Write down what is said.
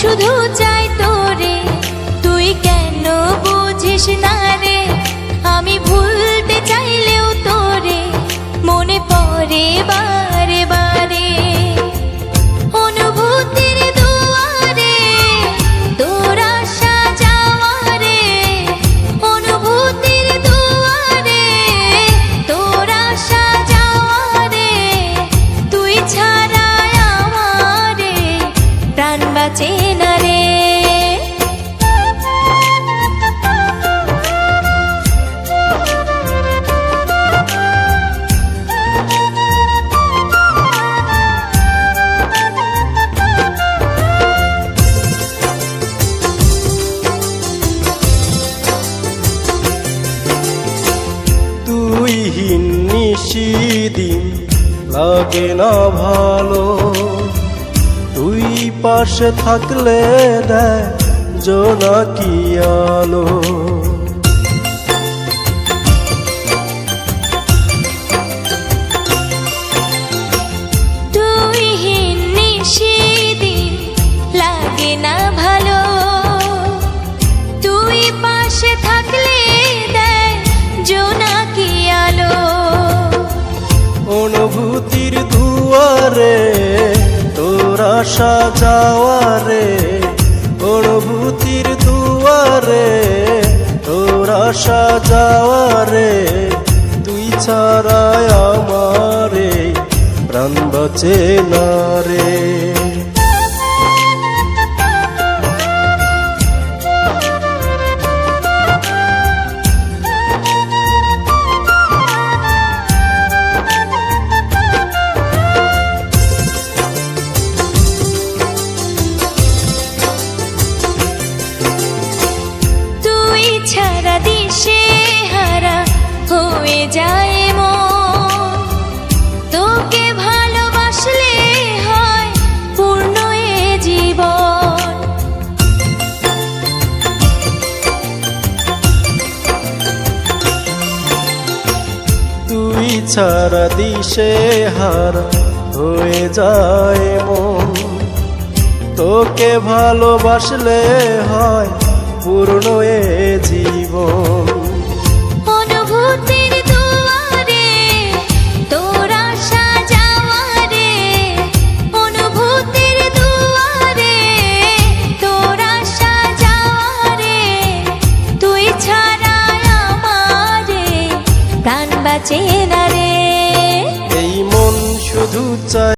শুধু চাই তোরে। তুই কেন বুঝিস না রে? আমি ভুলতে চাইলেও তোরে মনে পড়ে বারে বারে। অনুভূতির দুয়ারে, তোরা সাজাওয়ারে অনুভূতির দুয়ারে, তোরা সাজাওয়ারে তুই ছাড়া আমারে প্রাণ বাঁচে নিশিদিন লাগে না ভালো। তুই পাশে থাকলে দেয় জোনাকি আলো। তোরা সাজাওয়ারে অনুভূতির দুয়ারে তোরা সাজাওয়ারে তুই ছাড়ায় আমারে প্রাণ বাঁচে না রে। তুই ছাড়া দিশে হারা হয়ে যায় মন। তোকে ভালোবাসলে হয় পূর্ণ এ জীবন। চেনা রে। এই মন শুধু চাই